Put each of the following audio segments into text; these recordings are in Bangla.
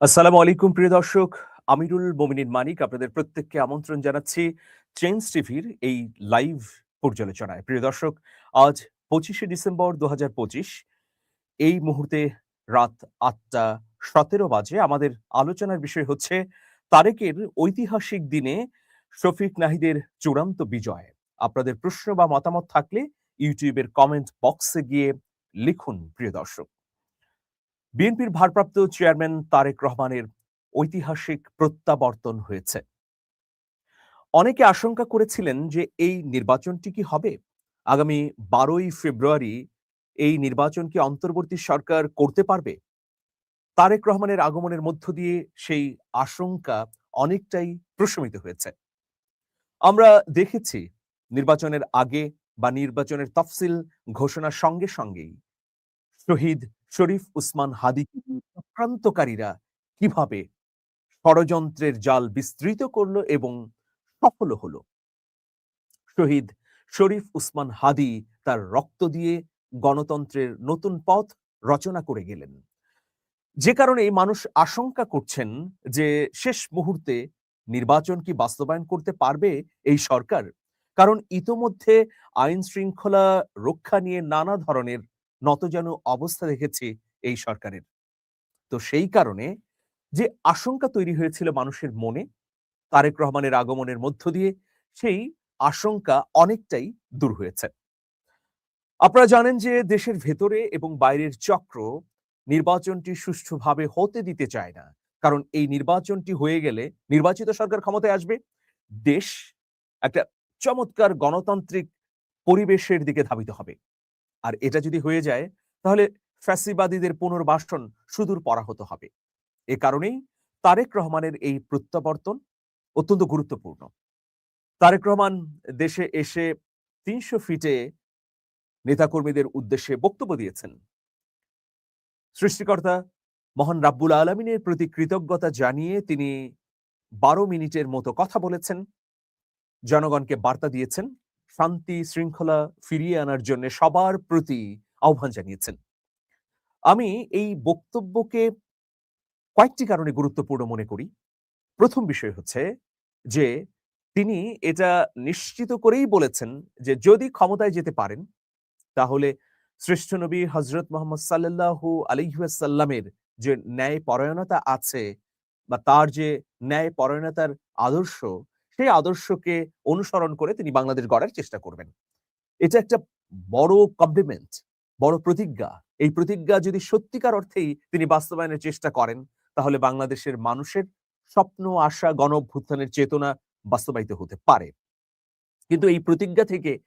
আসসালামু আলাইকুম, প্রিয় দর্শক। আমিরুল মোমিনিন মানিক আপনাদের প্রত্যেককে আমন্ত্রণ জানাচ্ছি চেঞ্জ টিভির এই লাইভ পর্যালোচনায়। প্রিয় দর্শক, আজ পঁচিশে ডিসেম্বর দু এই মুহূর্তে রাত আটটা সতেরো বাজে। আমাদের আলোচনার বিষয় হচ্ছে তারেকের ঐতিহাসিক দিনে শফিক নাহিদের চূড়ান্ত বিজয়। আপনাদের প্রশ্ন বা মতামত থাকলে ইউটিউবের কমেন্ট বক্সে গিয়ে লিখুন, প্রিয় দর্শক। বিএনপির ভারপ্রাপ্ত চেয়ারম্যান তারেক রহমানের ঐতিহাসিক প্রত্যাবর্তন হয়েছে। অনেকে আশঙ্কা করেছিলেন যে এই নির্বাচনটি কি হবে? আগামী বারোই ফেব্রুয়ারি এই নির্বাচন কি অন্তর্বর্তী সরকার করতে পারবে? তারেক রহমানের আগমনের মধ্য দিয়ে সেই আশঙ্কা অনেকটাই প্রশমিত হয়েছে। আমরা দেখেছি নির্বাচনের আগে বা নির্বাচনের তফসিল ঘোষণার সঙ্গে সঙ্গেই শহীদ শরীফ উসমান হাদি চক্রান্তকারীরা কীভাবে ষড়যন্ত্রের জাল বিস্তৃত করল এবং সফল হলো? শহীদ শরীফ উসমান হাদি তার রক্ত দিয়ে গণতন্ত্রের নতুন পথ রচনা করে গেলেন। যে কারণে মানুষ আশঙ্কা করছেন যে শেষ মুহূর্তে নির্বাচন কি বাস্তবায়ন করতে পারবে এই সরকার? কারণ ইতোমধ্যে আইন শৃঙ্খলা রক্ষা নিয়ে নানা ধরনের নতজানু অবস্থা দেখেছি এই সরকারের। তো সেই কারণে যে আশঙ্কা তৈরি হয়েছিল মানুষের মনে, তারেক রহমানের আগমনের মধ্য দিয়ে, সেই আশঙ্কা অনেকটাই দূর হয়েছে। আপনারা জানেন যে দেশের ভেতরে এবং বাইরের চক্র নির্বাচনটি সুষ্ঠুভাবে হতে দিতে চায় না। কারণ এই নির্বাচনটি হয়ে গেলে নির্বাচিত সরকার ক্ষমতায় আসবে। দেশ একটা চমৎকার গণতান্ত্রিক পরিবেশের দিকে ধাবিত হবে। আর এটা যদি হয়ে যায়, তাহলে ফ্যাসিবাদীদের পুনর্বাসন সুদূর পরাহত হবে। এ কারণেই তারেক রহমানের এই প্রত্যাবর্তন অত্যন্ত গুরুত্বপূর্ণ। তারেক রহমান দেশে এসে তিনশো ফিটে নেতাকর্মীদের উদ্দেশ্যে বক্তব্য দিয়েছেন। সৃষ্টিকর্তা মহান রাব্বুল আলমিনের প্রতি কৃতজ্ঞতা জানিয়ে তিনি বারো মিনিটের মতো কথা বলেছেন। জনগণকে বার্তা দিয়েছেন। শান্তি, শৃঙ্খলা ফিরিয়ে আনার জন্য সবার প্রতি আহ্বান জানিয়েছেন। আমি এই বক্তব্যকে কয়েকটি কারণে গুরুত্বপূর্ণ মনে করি। প্রথম বিষয় হচ্ছে যে, তিনি এটা নিশ্চিত করেই বলেছেন যে, যদি ক্ষমতায় যেতে পারেন, তাহলে শ্রেষ্ঠ নবী হজরত মোহাম্মদ সাল্লাহু আলিহাসাল্লামের যে ন্যায় পরায়ণতা আছে বা তার যে ন্যায় পরায়ণতার আদর্শ সেই আদর্শকে অনুসরণ করে তিনি বাংলাদেশ গড়ার চেষ্টা করবেন। এটা একটা বড় কমপ্লিমেন্ট বড় প্রতিজ্ঞা। এই প্রতিজ্ঞা যদি সত্যিকার অর্থেই তিনি বাস্তবায়নের চেষ্টা করেন, তাহলে বাংলাদেশের মানুষের স্বপ্ন, আশা গণ চেতনা বাস্তবায়িত হতে পারে। কিন্তু এই প্রতিজ্ঞা থেকে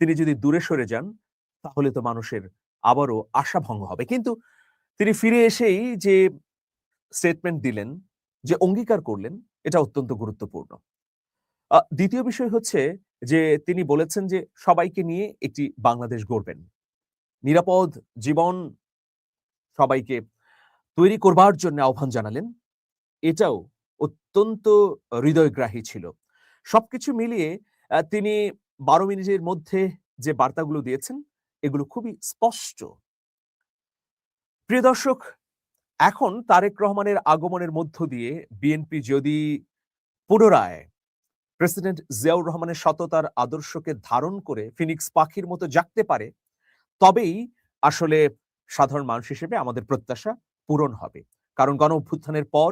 তিনি যদি দূরে সরে যান, তাহলে তো মানুষের আবারও আশা ভঙ্গ হবে। কিন্তু তিনি ফিরে এসেই যে স্টেটমেন্ট দিলেন, যে অঙ্গীকার করলেন, এটা অত্যন্ত গুরুত্বপূর্ণ। দ্বিতীয় বিষয় হচ্ছে যে তিনি বলেছেন যে সবাইকে নিয়ে একটি বাংলাদেশ গড়বেন। নিরাপদ জীবন সবাইকে তৈরি করবার জন্য আহ্বান জানালেন। এটাও অত্যন্ত হৃদয়গ্রাহী ছিল। সবকিছু মিলিয়ে তিনি বারো মিনিটের মধ্যে যে বার্তাগুলো দিয়েছেন, এগুলো খুবই স্পষ্ট। প্রিয় দর্শক, এখন তারেক রহমানের আগমনের মধ্য দিয়ে বিএনপি যদি পুনরায় প্রেসিডেন্ট জিয়াউর রহমানের সততার আদর্শকে ধারণ করে ফিনিক্স পাখির মতো জাগতে পারে, তবেই আসলে সাধারণ মানুষ হিসেবে আমাদের প্রত্যাশা পূরণ হবে। কারণ গণ অভ্যুত্থানের পর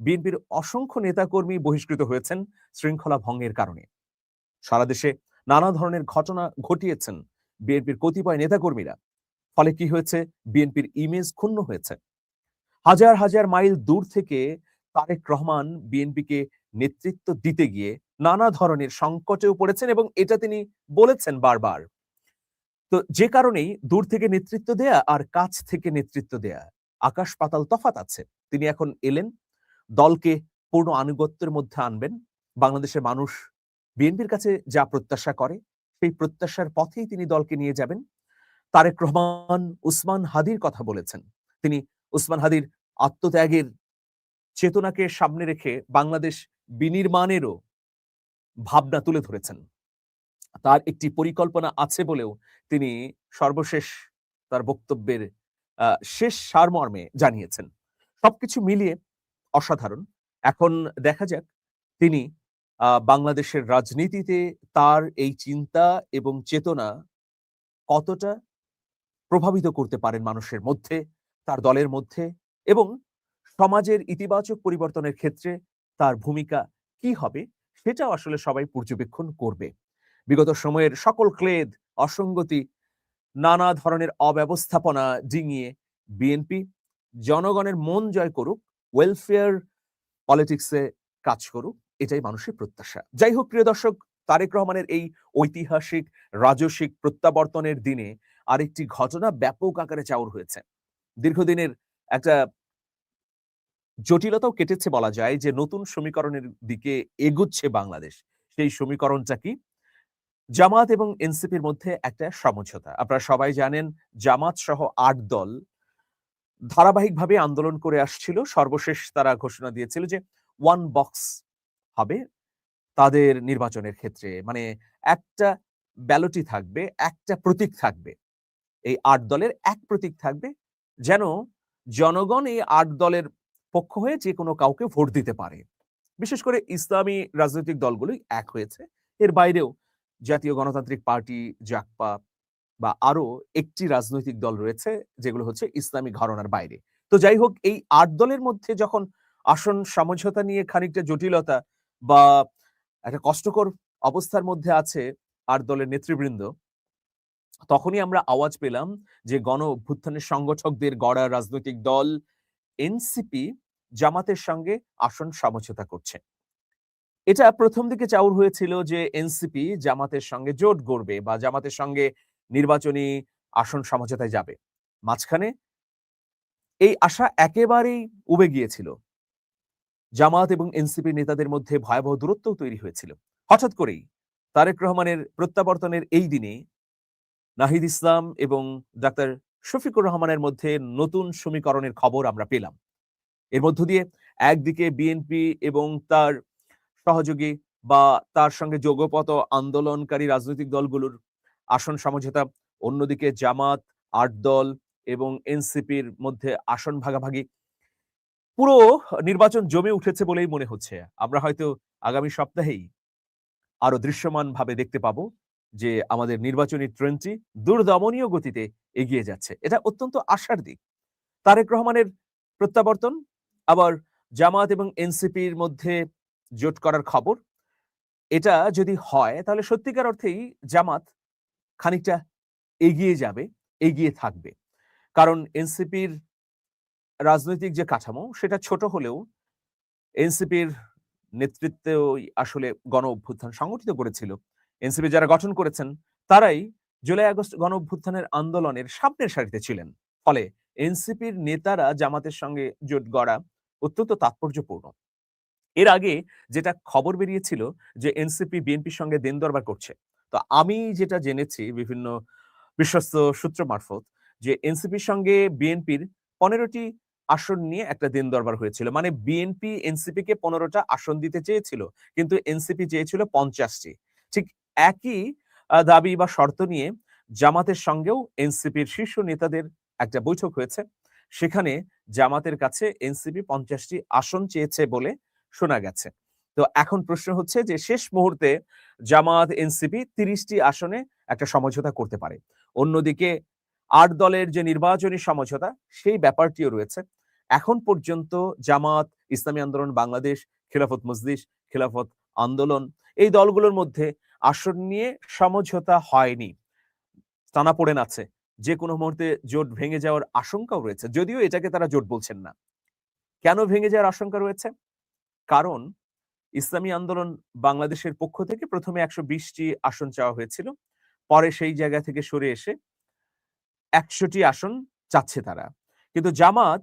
বিএনপির অসংখ্য নেতাকর্মী বহিষ্কৃত হয়েছেন শৃঙ্খলা ভঙ্গের কারণে। সারা দেশে নানা ধরনের ঘটনা ঘটিয়েছেন বিএনপির কতিপয় নেতাকর্মীরা। ফলে কি হয়েছে? বিএনপির ইমেজ ক্ষুণ্ণ হয়েছে। হাজার হাজার মাইল দূর থেকে তারেক রহমান বিএনপিকে নেতৃত্ব দিতে গিয়ে নানা ধরনের সংকটেও পড়েছেন এবং এটা তিনি বলেছেন বারবার। তো যে কারণেই দূর থেকে নেতৃত্ব দেয়া আর কাছ থেকে নেতৃত্ব দেয়া, আকাশ পাতাল তফাত আছে। তিনি এখন এলেন, দলকে পূর্ণ আনুগত্যের মধ্যে আনবেন। বাংলাদেশের মানুষ বিএনপির কাছে যা প্রত্যাশা করে, সেই প্রত্যাশার পথেই তিনি দলকে নিয়ে যাবেন। তারেক রহমান, উসমান হাদির কথা বলেছেন। তিনি উসমান হাদির আত্মত্যাগের চেতনাকে সামনে রেখে বাংলাদেশ বিনির্মাণেরও ভাবনা তুলে ধরেছেন। তার একটি পরিকল্পনা আছে বলেও তিনি সর্বশেষ তার বক্তব্যের শেষ সারমর্মে জানিয়েছেন। সবকিছু মিলিয়ে অসাধারণ। এখন দেখা যাক তিনি বাংলাদেশের রাজনীতিতে তার এই চিন্তা এবং চেতনা কতটা প্রভাবিত করতে পারেন মানুষের মধ্যে, তার দলের মধ্যে এবং সমাজের ইতিবাচক পরিবর্তনের ক্ষেত্রে তার ভূমিকা কি হবে সেটাও আসলে সবাই পর্যবেক্ষণ করবে। বিগত সময়ের সকল ক্লেদ, অসঙ্গতি, নানা ধরনের অব্যবস্থাপনা ডিঙিয়ে বিএনপি জনগণের মন জয় করুক ওয়েলফেয়ার পলিটিক্সে কাজ করুক, এটাই মানুষের প্রত্যাশা। যাই হোক, প্রিয় দর্শক, তারেক রহমানের এই ঐতিহাসিক রাজস্বিক প্রত্যাবর্তনের দিনে আরেকটি ঘটনা ব্যাপক আকারে চাউর হয়েছে। দীর্ঘদিনের একটা জটিলতাও কেটেছে বলা যায় যে, নতুন সমীকরণের দিকে এগুচ্ছে বাংলাদেশ। সেই সমীকরণটা কি? জামাত এবং এনসিপির মধ্যে একটা সমঝোতা। আপনারা সবাই জানেন, জামাত সহ আট দল ধারাবাহিকভাবে আন্দোলন করে আসছিল। সর্বশেষ তারা ঘোষণা দিয়েছিল যে ওয়ান বক্স হবে তাদের নির্বাচনের ক্ষেত্রে। মানে একটা ব্যালটি থাকবে, একটা প্রতীক থাকবে। এই আট দলের এক প্রতীক থাকবে। যেন জনগণ এই আট দলের পক্ষ হয়ে যে কোনো কাউকে ভোট দিতে পারে। বিশেষ করে ইসলামী রাজনৈতিক দলগুলোই এক হয়েছে। এর বাইরেও জাতীয় গণতান্ত্রিক পার্টি জাকপা বা আরও একটি রাজনৈতিক দল রয়েছে, যেগুলো হচ্ছে ইসলামী ঘরনার বাইরে। তো যাই হোক, এই আট দলের মধ্যে যখন আসন সমঝোতা নিয়ে খানিকটা জটিলতা বা একটা কষ্টকর অবস্থার মধ্যে আছে আট দলের নেতৃবৃন্দ, তখনই আমরা আওয়াজ পেলাম যে গণ অভ্যুত্থানের সংগঠকদের গড়া রাজনৈতিক দল এনসিপি জামাতের সঙ্গে আসন সমঝোতা করছে। এটা প্রথম দিকে চাউর হয়েছিল যে এনসিপি জামাতের সঙ্গে জোট গড়বে বা জামাতের সঙ্গে নির্বাচনী আসন সমঝোতায় যাবে। মাঝখানে এই আশা একেবারেই উবে গিয়েছিল। জামাত এবং এনসিপি নেতাদের মধ্যে ভয়াবহ দূরত্ব তৈরি হয়েছিল। হঠাৎ করেই তারেক রহমানের প্রত্যাবর্তনের এই দিনে নাহিদ ইসলাম এবং ডাক্তার শফিকুর রহমানের মধ্যে নতুন সমীকরণের খবর আমরা পেলাম। এর মধ্য দিয়ে একদিকে বিএনপি এবং তার সহযোগী বা তার সঙ্গে যোগপত আন্দোলনকারী রাজনৈতিক দলগুলোর আসন সমঝোতা, অন্যদিকে জামাত, আট দল এবং এনসিপির মধ্যে আসন ভাগাভাগি। পুরো নির্বাচন জমে উঠেছে বলেই মনে হচ্ছে। আমরা হয়তো আগামী সপ্তাহেই আরও দৃশ্যমান ভাবে দেখতে পাবো। যে আমাদের নির্বাচনী ট্রেনটি দুর্দমনীয় গতিতে এগিয়ে যাচ্ছে। এটা অত্যন্ত আশার দিক। তারেক রহমানের প্রত্যাবর্তন, আবার জামাত এবং এনসিপির মধ্যে জোট করার খবর, এটা যদি হয়, তাহলে সত্যিকার অর্থেই জামাত খানিকটা এগিয়ে যাবে, এগিয়ে থাকবে। কারণ এনসিপির রাজনৈতিক যে কাঠামো, সেটা ছোট হলেও এনসিপির নেতৃত্বে আসলে গণ অভ্যুত্থান সংগঠিত করেছিল। এনসিপি যারা গঠন করেছেন, তারাই জুলাই আগস্ট গণ অভ্যুত্থানের আন্দোলনের সামনের সারিতে ছিলেন। ফলে এনসিপির নেতারা জামাতের সঙ্গে জোট গড়া অত্যন্ত তাৎপর্যপূর্ণ। এর আগে যেটা খবর বেরিয়েছিল যে এনসিপি, বিএনপির সঙ্গে দেন দরবার করছে, তো আমি যেটা জেনেছি বিভিন্ন বিশ্বস্ত সূত্র মারফত যে এনসিপির সঙ্গে বিএনপির পনেরোটি আসন নিয়ে একটা দিন দরবার হয়েছিল। মানে বিএনপি এনসিপি কে পনেরোটা আসন দিতে চেয়েছিল, কিন্তু এনসিপি চেয়েছিল পঞ্চাশটি। ঠিক একই দাবি বা শর্ত নিয়ে জামাতের সঙ্গেও এনসিপির শীর্ষ নেতাদের একটা বৈঠক হয়েছে। সেখানে জামাতের কাছে এনসিপি পঞ্চাশটি আসন চেয়েছে বলে শোনা গেছে। তো এখন প্রশ্ন হচ্ছে যে, শেষ মুহূর্তে জামাত এনসিপি তিরিশটি আসনে একটা সমঝোতা করতে পারে। অন্যদিকে আট দলের যে নির্বাচনী সমঝোতা, সেই ব্যাপারটিও রয়েছে। এখন পর্যন্ত জামাত, ইসলামী আন্দোলন, বাংলাদেশ, খিলাফত মজলিস, খিলাফত আন্দোলন, এই দলগুলোর মধ্যে আসন নিয়ে সমঝোতা হয়নি। টানা পড়েন আছে যে কোনো মুহূর্তে জোট ভেঙে যাওয়ার আশঙ্কাও রয়েছে। যদিও এটাকে তারা জোট বলছেন না। কেন ভেঙে যাওয়ার আশঙ্কা রয়েছে? কারণ ইসলামী আন্দোলন বাংলাদেশের পক্ষ থেকে প্রথমে একশো বিশটি আসন চাওয়া হয়েছিল। পরে সেই জায়গা থেকে সরে এসে একশোটি আসন চাচ্ছে তারা। কিন্তু জামাত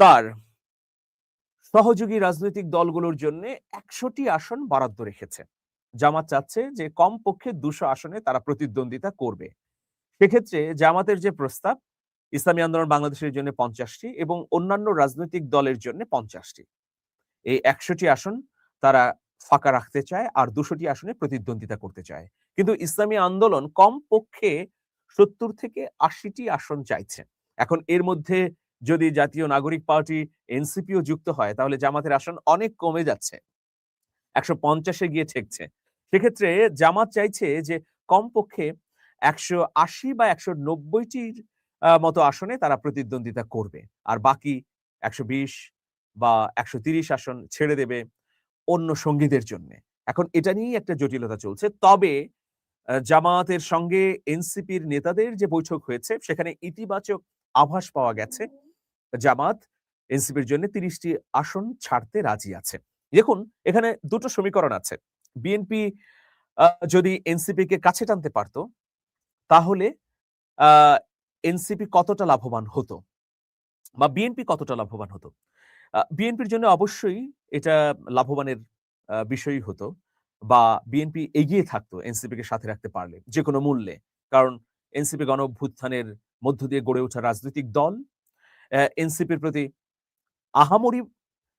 তার সহযোগী রাজনৈতিক দলগুলোর জন্য একশোটি আসন বরাদ্দ রেখেছে। জামাত চাচ্ছে যে কমপক্ষে দুশো আসনে তারা প্রতিদ্বন্দ্বিতা করবে। সেক্ষেত্রে জামাতের যে প্রস্তাব, ইসলামী আন্দোলন বাংলাদেশের জন্য পঞ্চাশটি এবং অন্যান্য রাজনৈতিক দলের জন্য পঞ্চাশটি। এই একশোটি আসন তারা ফাঁকা রাখতে চায় আর দুশোটি আসনে প্রতিদ্বন্দ্বিতা করতে চায়। কিন্তু ইসলামী আন্দোলন কম পক্ষে সত্তর থেকে আশিটি আসন চাইছে। এখন এর মধ্যে যদি জাতীয় নাগরিক পার্টি, এনসিপিও যুক্ত হয়, তাহলে জামাতের আসন অনেক কমে যাচ্ছে। একশো পঞ্চাশে গিয়ে ঠেকছে। সেক্ষেত্রে জামাত চাইছে যে কমপক্ষে একশো আশি বা একশো নব্বইটির মতো আসনে তারা প্রতিদ্বন্দ্বিতা করবে। আর বাকি একশো বিশ বা একশো তিরিশ আসন ছেড়ে দেবে অন্য সঙ্গীদের জন্য। এখন এটা নিয়েই একটা জটিলতা চলছে। তবে জামায়াতের সঙ্গে এনসিপির নেতাদের যে বৈঠক হয়েছে, সেখানে ইতিবাচক আভাস পাওয়া গেছে। জামাত এনসিপির জন্য তিরিশটি আসন ছাড়তে রাজি আছে। দেখুন, এখানে দুটো সমীকরণ আছে। বিএনপি যদি এনসিপি কে কাছে টানতে পারতো, তাহলে এনসিপি কতটা লাভবান হতো? বা বিএনপি কতটা লাভবান হতো? বিএনপির জন্য অবশ্যই এটা লাভবানের বিষয়ই হতো বা বিএনপি এগিয়ে থাকতো এনসিপি কে সাথে রাখতে পারলে যে কোনো মূল্যে। কারণ এনসিপি গণ অভ্যুত্থানের মধ্য দিয়ে গড়ে ওঠা রাজনৈতিক দল এনসিপির প্রতি আহামরি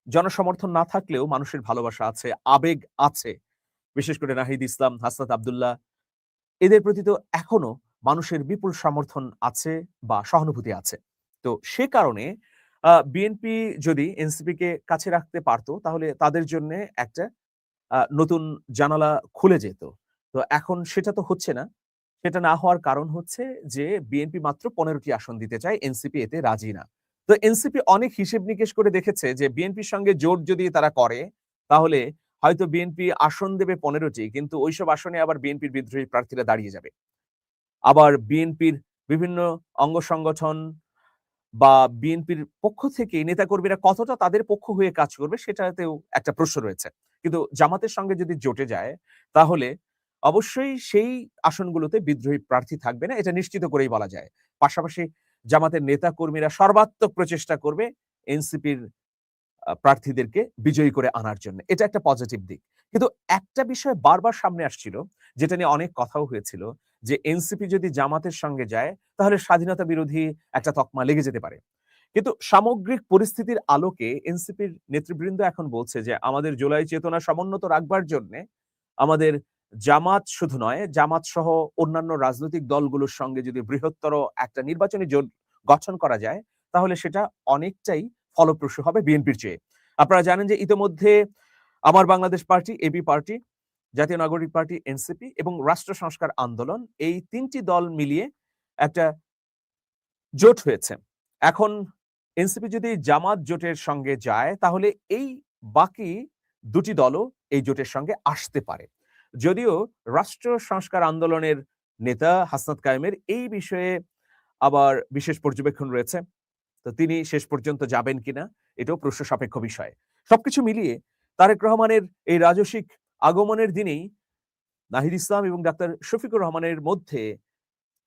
জনসমর্থন না থাকলেও মানুষের ভালোবাসা আছে, আবেগ আছে বিশেষ করে নাহিদ ইসলাম, হাসনাত আবদুল্লাহ, এদের প্রতি তো এখনও মানুষের বিপুল সমর্থন আছে বা সহানুভূতি আছে। তো সে কারণে বিএনপি যদি এনসিপি কে কাছে রাখতে পারতো, তাহলে তাদের জন্য একটা নতুন জানালা খুলে যেত। তো এখন সেটা তো হচ্ছে না। সেটা না হওয়ার কারণ হচ্ছে যে বিএনপি মাত্র পনেরোটি আসন দিতে চায় এনসিপি এতে রাজি না। তো এনসিপি অনেক হিসেব নিকেশ করে দেখেছে যে বিএনপির সঙ্গে জোট যদি তারা করে, তাহলে হয়তো বিএনপি আসন দেবে পনেরোটি কিন্তু ওইসব আসনে আবার বিএনপির বিদ্রোহী প্রার্থীরা দাঁড়িয়ে যাবে। আবার বিএনপির বিভিন্ন অঙ্গ সংগঠন বা বিএনপির পক্ষ থেকে নেতাকর্মীরা কতটা তাদের পক্ষ হয়ে কাজ করবে সেটাতেও একটা প্রশ্ন রয়েছে। কিন্তু জামাতের সঙ্গে যদি জোটে যায়, তাহলে অবশ্যই সেই আসনগুলোতে বিদ্রোহী প্রার্থী থাকবে না, এটা নিশ্চিত করেই বলা যায়। পাশাপাশি জামাতের নেতা কর্মীরা সর্বাত্মক প্রচেষ্টা করবে, এনসিপির প্রার্থীদেরকে বিজয়ী করে আনার জন্য। এটা একটা পজিটিভ দিক। কিন্তু একটা বিষয় বারবার সামনে আসছিল, যেটা নিয়ে অনেক কথাও হয়েছিল, যে এনসিপি যদি জামাতের সঙ্গে যায়, তাহলে স্বাধীনতা বিরোধী একটা তকমা লেগে যেতে পারে। কিন্তু সামগ্রিক পরিস্থিতির আলোকে এনসিপির নেতৃবৃন্দ এখন বলছে যে, আমাদের জুলাই চেতনা সমুন্নত রাখবার জন্য আমাদের জামাত শুধু নয়, জামাত সহ অন্যান্য রাজনৈতিক দলগুলোর সঙ্গে যদি বৃহত্তর একটা নির্বাচনী জোট গঠন করা যায়, তাহলে সেটা অনেকটাই ফলপ্রসূ হবে বিএনপির চেয়ে। আপনারা জানেন যে ইতিমধ্যে আমার বাংলাদেশ পার্টি এবি পার্টি, জাতীয় নাগরিক পার্টি এনসিপি এবং রাষ্ট্র সংস্কার আন্দোলন এই তিনটি দল মিলিয়ে একটা জোট হয়েছে। এখন এনসিপি যদি জামাত জোটের সঙ্গে যায়, তাহলে এই বাকি দুটি দলও এই জোটের সঙ্গে আসতে পারে। যদিও রাষ্ট্র সংস্কার আন্দোলনের নেতা হাসনাত কায়েমের এই বিষয়ে আবার বিশেষ পর্যবেক্ষণ রয়েছে। তো তিনি শেষ পর্যন্ত যাবেন কিনা, এটাও প্রশ্ন সাপেক্ষ বিষয়। সবকিছু মিলিয়ে তারেক রহমানের এই রাজসিক আগমনের দিনেই নাহিদ ইসলাম এবং ডাক্তার শফিকুর রহমানের মধ্যে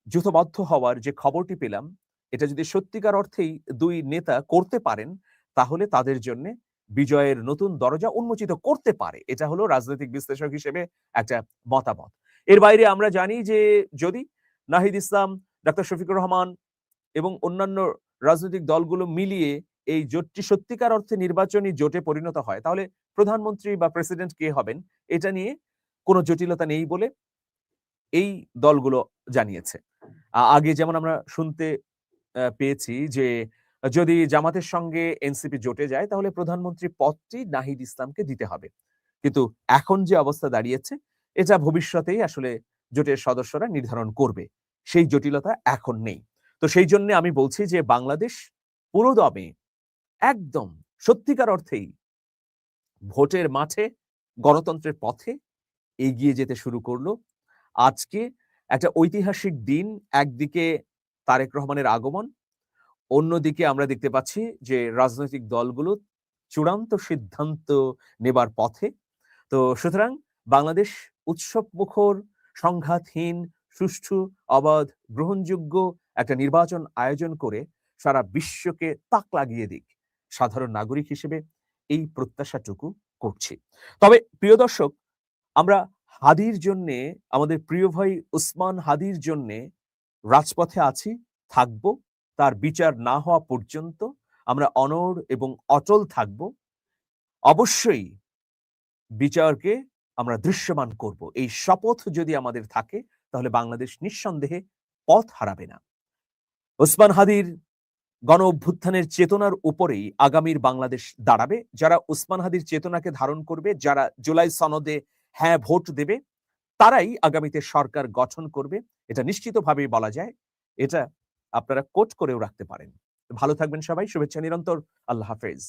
যুথবদ্ধ হওয়ার যে খবরটি পেলাম, এটা যদি সত্যিকার অর্থেই দুই নেতা করতে পারেন, তাহলে তাদের জন্য বিজয়ের নতুন দরজা উন্মোচিত করতে পারে। এটা হলো রাজনৈতিক বিশ্লেষক হিসেবে একটা মতামত। এর বাইরে আমরা জানি যে যদি নাহিদ ইসলাম, ডাক্তার শফিকুর রহমান এবং অন্যান্য রাজনৈতিক দলগুলো মিলিয়ে এই জোটটি সত্যিকার অর্থে নির্বাচনী জোটে পরিণত হয়। তাহলে প্রধানমন্ত্রী বা প্রেসিডেন্ট কে হবেন? এটা নিয়ে কোনো জটিলতা নেই বলে এই দলগুলো জানিয়েছে। আগে যেমন আমরা শুনতে পেয়েছি যে যদি জামাতের সঙ্গে এনসিপি জোটে যায়, তাহলে প্রধানমন্ত্রী পদটি নাহিদ ইসলামকে দিতে হবে। কিন্তু এখন যে অবস্থা দাঁড়িয়েছে, এটা ভবিষ্যতেই আসলে জোটের সদস্যরা নির্ধারণ করবে। সেই জটিলতা এখন নেই। তো সেই জন্য আমি বলছি যে বাংলাদেশ পুরো দমে একদম সত্যিকার অর্থেই ভোটের মাঠে, গণতন্ত্রের পথে এগিয়ে যেতে শুরু করল। আজকে একটা ঐতিহাসিক দিন, একদিকে তারেক রহমানের আগমন, অন্যদিকে আমরা দেখতে পাচ্ছি যে রাজনৈতিক দলগুলো চূড়ান্ত সিদ্ধান্ত নেবার পথে। তো সুতরাং বাংলাদেশ উৎসব মুখর সংঘাতহীন, সুষ্ঠু, অবাধ, গ্রহণযোগ্য একটা নির্বাচন আয়োজন করে সারা বিশ্বকে তাক লাগিয়ে দিক। সাধারণ নাগরিক হিসেবে এই প্রত্যাশাটুকু করছি। তবে প্রিয় দর্শক, আমরা হাদির জন্যে, আমাদের প্রিয় ভাই উসমান হাদির জন্যে রাজপথে আছি, থাকব। তার বিচার না হওয়া পর্যন্ত আমরা অনর এবং অটল থাকব। অবশ্যই বিচারকে আমরা দৃশ্যমান করব। এই শপথ যদি আমাদের থাকে, তাহলে বাংলাদেশ নিঃসন্দেহে পথ হারাবে না। ওসমান হাদির গণ অভ্যুত্থানের চেতনার উপরেই আগামীর বাংলাদেশ দাঁড়াবে। যারা ওসমান হাদির চেতনাকে ধারণ করবে, যারা জুলাই সনদে হ্যাঁ ভোট দেবে, তারাই আগামীতে সরকার গঠন করবে। এটা নিশ্চিতভাবেই বলা যায়। এটা আপনারা কোট করেও রাখতে পারেন। ভালো থাকবেন সবাই। শুভেচ্ছা নিরন্তর। আল্লাহ হাফেজ।